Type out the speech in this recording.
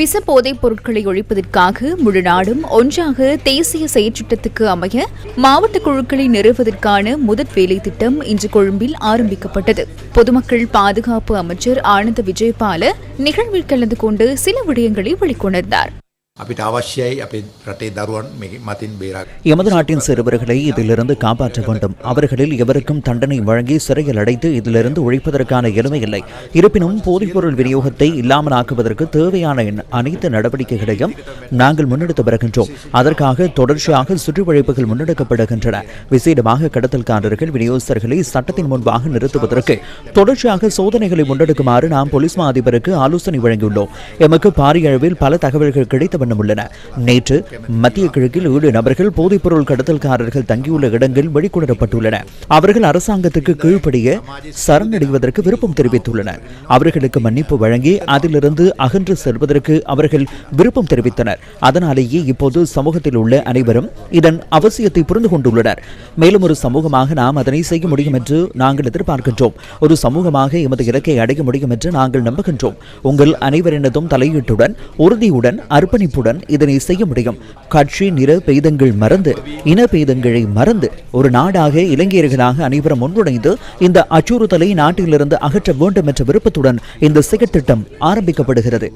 விச போதைப் பொருட்களை ஒழிப்பதற்காக முழு நாடும் ஒன்றாக தேசிய செயற்றிட்டத்துக்கு அமைய மாவட்ட குழுக்களை நிறுவுவதற்கான முதற் வேலை திட்டம் இன்று கொழும்பில் ஆரம்பிக்கப்பட்டது. பொதுமக்கள் பாதுகாப்பு அமைச்சர் ஆனந்த விஜயபால நிகழ்வில் கலந்து கொண்டு சில விடயங்களை வெளிக்கொணர்ந்தார். අපිට අවශ්‍යයි අපේ රටේ දරුවන් මේ මතින් බේරා எமது நாட்டின் சிறுவர்களை இதிலிருந்து காப்பாற்ற வேண்டும் அவர்களில் எவருக்கும் தண்டனை வழங்கி சிறையில் அடைத்து இதிலிருந்து ஒழிப்பதற்கான எளிமை இல்லை இருப்பினும் போதைப்பொருள் விநியோகத்தை இல்லாமலாக்குவதற்கு தேவையான அனைத்து நடவடிக்கைகளையும் நாங்கள் முன்னெடுத்து வருகின்றோம் அதற்காக தொடர்ச்சியாக சுற்றுவழிப்புகள் முன்னெடுக்கப்படுகின்றன விசேடமாக கடத்தல்காரர்கள் விநியோகஸ்தர்களை சட்டத்தின் முன்பாக நிறுத்துவதற்கு தொடர்ச்சியாக சோதனைகளை முன்னெடுக்குமாறு நாம் போலீஸ் மா அதிபருக்கு ஆலோசனை வழங்கியுள்ளோம் எமக்கு பாரிய அளவில் பல தகவல்கள் கிடைத்த வண்ணம் நேற்று மத்திய கிழக்கில் ஏழு நபர்கள் போதைப்பொருள் கடத்தல்காரர்கள் தங்கியுள்ள இடங்கள் வெளிக்கொணரப்பட்டுள்ளன அவர்கள் அரசாங்கத்துக்கு கீழ்ப்படிய சரணடைவதற்கு விருப்பம் தெரிவித்துள்ளனர். அவர்களுக்கு மன்னிப்பு வழங்கி அதிலிருந்து அகன்று செல்வதற்கு அவர்கள் விருப்பம் தெரிவித்தனர். அதனாலேயே இப்போது சமூகத்தில் உள்ள அனைவரும் இதன் அவசியத்தை புரிந்து கொண்டுள்ளனர். மேலும் ஒரு சமூகமாக நாம் அதனை செய்ய முடியும் என்று நாங்கள் எதிர்பார்க்கின்றோம். ஒரு சமூகமாக எமது இலக்கை அடைய முடியும் என்று நாங்கள் நம்புகின்றோம். உங்கள் அனைவரினதும் தலையீட்டுடன் உறுதியுடன் அர்ப்பணிப்புடன் இதனை செய்ய முடியும். கட்சி நிற பேதங்கள் மறந்து இன பேதங்களை மறந்து ஒரு நாடாக இளைஞர்களாக அனைவரும் ஒன்றிணைந்து இந்த அச்சுறுத்தலை நாட்டிலிருந்து அகற்ற வேண்டும் என்ற விருப்பத்துடன் இந்த செயற்திட்டம் ஆரம்பிக்கப்படுகிறது.